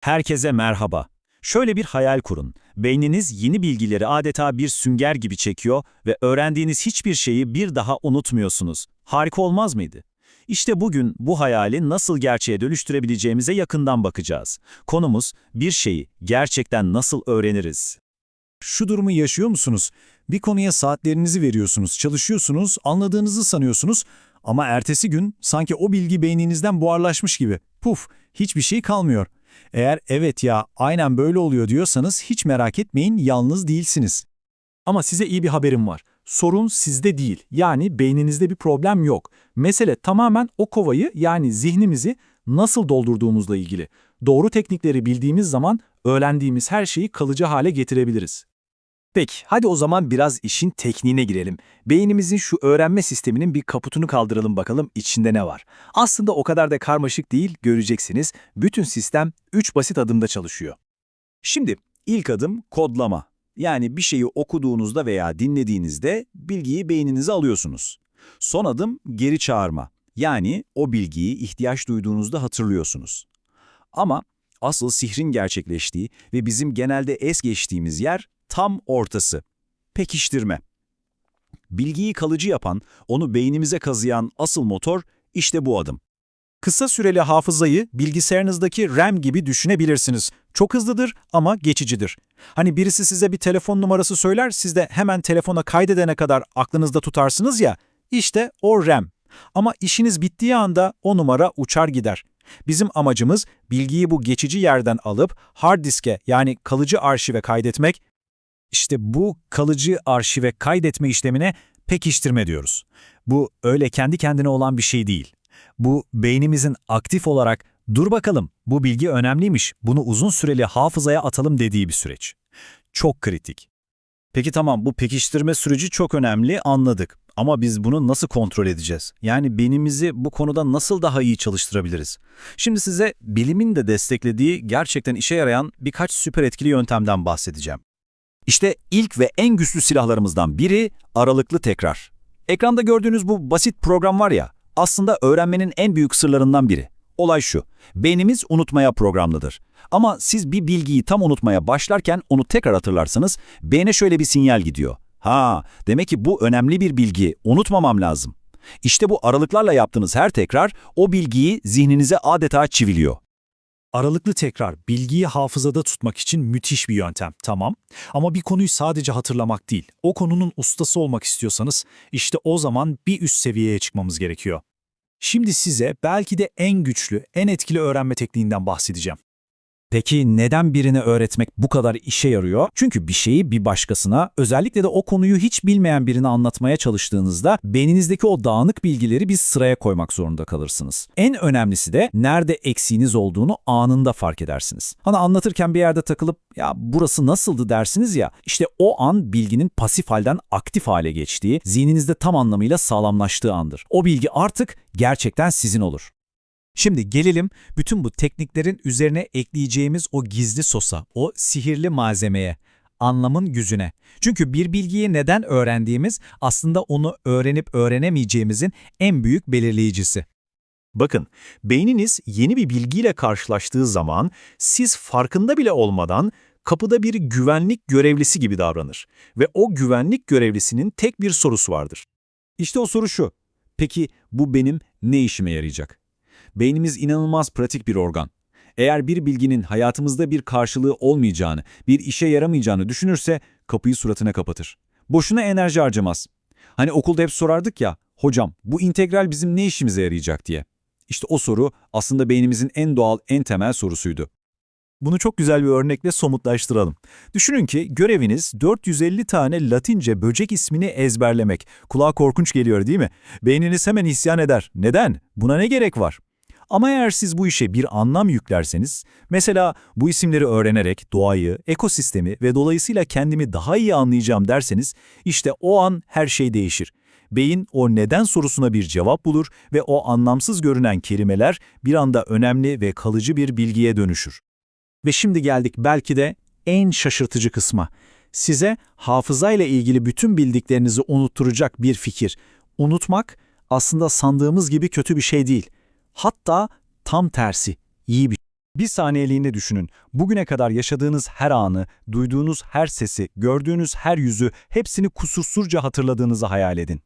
Herkese merhaba. Şöyle bir hayal kurun. Beyniniz yeni bilgileri adeta bir sünger gibi çekiyor ve öğrendiğiniz hiçbir şeyi bir daha unutmuyorsunuz. Harika olmaz mıydı? İşte bugün bu hayali nasıl gerçeğe dönüştürebileceğimize yakından bakacağız. Konumuz bir şeyi gerçekten nasıl öğreniriz? Şu durumu yaşıyor musunuz? Bir konuya saatlerinizi veriyorsunuz, çalışıyorsunuz, anladığınızı sanıyorsunuz ama ertesi gün sanki o bilgi beyninizden buharlaşmış gibi. Puf, hiçbir şey kalmıyor. Eğer evet ya aynen böyle oluyor diyorsanız hiç merak etmeyin yalnız değilsiniz. Ama size iyi bir haberim var. Sorun sizde değil. Yani beyninizde bir problem yok. Mesele tamamen o kovayı yani zihnimizi nasıl doldurduğumuzla ilgili. Doğru teknikleri bildiğimiz zaman öğrendiğimiz her şeyi kalıcı hale getirebiliriz. Peki, hadi o zaman biraz işin tekniğine girelim. Beynimizin şu öğrenme sisteminin bir kaputunu kaldıralım bakalım içinde ne var. Aslında o kadar da karmaşık değil, göreceksiniz. Bütün sistem 3 basit adımda çalışıyor. Şimdi ilk adım kodlama. Yani bir şeyi okuduğunuzda veya dinlediğinizde bilgiyi beyninize alıyorsunuz. Son adım geri çağırma. Yani o bilgiyi ihtiyaç duyduğunuzda hatırlıyorsunuz. Ama asıl sihrin gerçekleştiği ve bizim genelde es geçtiğimiz yer tam ortası. Pekiştirme. Bilgiyi kalıcı yapan, onu beynimize kazıyan asıl motor işte bu adım. Kısa süreli hafızayı bilgisayarınızdaki RAM gibi düşünebilirsiniz. Çok hızlıdır ama geçicidir. Hani birisi size bir telefon numarası söyler, siz de hemen telefona kaydedene kadar aklınızda tutarsınız ya, işte o RAM. Ama işiniz bittiği anda o numara uçar gider. Bizim amacımız bilgiyi bu geçici yerden alıp hard diske yani kalıcı arşive kaydetmek. İşte bu kalıcı arşive kaydetme işlemine pekiştirme diyoruz. Bu öyle kendi kendine olan bir şey değil. Bu beynimizin aktif olarak dur bakalım bu bilgi önemliymiş bunu uzun süreli hafızaya atalım dediği bir süreç. Çok kritik. Peki tamam bu pekiştirme süreci çok önemli anladık. Ama biz bunu nasıl kontrol edeceğiz? Yani beynimizi bu konuda nasıl daha iyi çalıştırabiliriz? Şimdi size bilimin de desteklediği gerçekten işe yarayan birkaç süper etkili yöntemden bahsedeceğim. İşte ilk ve en güçlü silahlarımızdan biri aralıklı tekrar. Ekranda gördüğünüz bu basit program var ya, aslında öğrenmenin en büyük sırlarından biri. Olay şu, beynimiz unutmaya programlıdır. Ama siz bir bilgiyi tam unutmaya başlarken onu tekrar hatırlarsanız beyne şöyle bir sinyal gidiyor. Ha, demek ki bu önemli bir bilgi, unutmamam lazım. İşte bu aralıklarla yaptığınız her tekrar o bilgiyi zihninize adeta çiviliyor. Aralıklı tekrar bilgiyi hafızada tutmak için müthiş bir yöntem, tamam. Ama bir konuyu sadece hatırlamak değil, o konunun ustası olmak istiyorsanız işte o zaman bir üst seviyeye çıkmamız gerekiyor. Şimdi size belki de en güçlü, en etkili öğrenme tekniğinden bahsedeceğim. Peki neden birine öğretmek bu kadar işe yarıyor? Çünkü bir şeyi bir başkasına, özellikle de o konuyu hiç bilmeyen birine anlatmaya çalıştığınızda beyninizdeki o dağınık bilgileri bir sıraya koymak zorunda kalırsınız. En önemlisi de nerede eksiğiniz olduğunu anında fark edersiniz. Hani anlatırken bir yerde takılıp ya burası nasıldı dersiniz ya, işte o an bilginin pasif halden aktif hale geçtiği, zihninizde tam anlamıyla sağlamlaştığı andır. O bilgi artık gerçekten sizin olur. Şimdi gelelim bütün bu tekniklerin üzerine ekleyeceğimiz o gizli sosa, o sihirli malzemeye, anlamın gücüne. Çünkü bir bilgiyi neden öğrendiğimiz aslında onu öğrenip öğrenemeyeceğimizin en büyük belirleyicisi. Bakın, beyniniz yeni bir bilgiyle karşılaştığı zaman siz farkında bile olmadan kapıda bir güvenlik görevlisi gibi davranır ve o güvenlik görevlisinin tek bir sorusu vardır. İşte o soru şu. Peki bu benim ne işime yarayacak? Beynimiz inanılmaz pratik bir organ. Eğer bir bilginin hayatımızda bir karşılığı olmayacağını, bir işe yaramayacağını düşünürse kapıyı suratına kapatır. Boşuna enerji harcamaz. Hani okulda hep sorardık ya, hocam bu integral bizim ne işimize yarayacak diye. İşte o soru aslında beynimizin en doğal, en temel sorusuydu. Bunu çok güzel bir örnekle somutlaştıralım. Düşünün ki göreviniz 450 tane Latince böcek ismini ezberlemek. Kulağa korkunç geliyor değil mi? Beyniniz hemen isyan eder. Neden? Buna ne gerek var? Ama eğer siz bu işe bir anlam yüklerseniz, mesela bu isimleri öğrenerek doğayı, ekosistemi ve dolayısıyla kendimi daha iyi anlayacağım derseniz, işte o an her şey değişir. Beyin o neden sorusuna bir cevap bulur ve o anlamsız görünen kelimeler bir anda önemli ve kalıcı bir bilgiye dönüşür. Ve şimdi geldik belki de en şaşırtıcı kısma. Size hafızayla ilgili bütün bildiklerinizi unutturacak bir fikir. Unutmak aslında sandığımız gibi kötü bir şey değil. Hatta tam tersi, iyi bir Bir saniyeliğine düşünün. Bugüne kadar yaşadığınız her anı, duyduğunuz her sesi, gördüğünüz her yüzü hepsini kusursuzca hatırladığınızı hayal edin.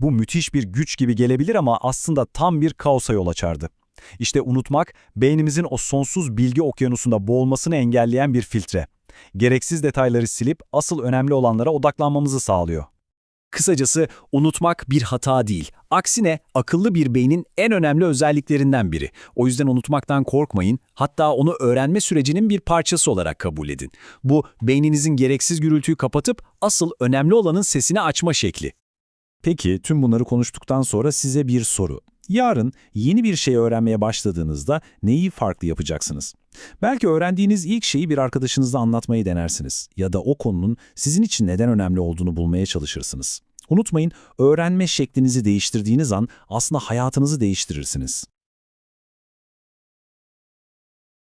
Bu müthiş bir güç gibi gelebilir ama aslında tam bir kaosa yol açardı. İşte unutmak, beynimizin o sonsuz bilgi okyanusunda boğulmasını engelleyen bir filtre. Gereksiz detayları silip asıl önemli olanlara odaklanmamızı sağlıyor. Kısacası unutmak bir hata değil. Aksine akıllı bir beynin en önemli özelliklerinden biri. O yüzden unutmaktan korkmayın, hatta onu öğrenme sürecinin bir parçası olarak kabul edin. Bu beyninizin gereksiz gürültüyü kapatıp asıl önemli olanın sesini açma şekli. Peki tüm bunları konuştuktan sonra size bir soru. Yarın yeni bir şey öğrenmeye başladığınızda neyi farklı yapacaksınız? Belki öğrendiğiniz ilk şeyi bir arkadaşınızla anlatmayı denersiniz ya da o konunun sizin için neden önemli olduğunu bulmaya çalışırsınız. Unutmayın, öğrenme şeklinizi değiştirdiğiniz an aslında hayatınızı değiştirirsiniz.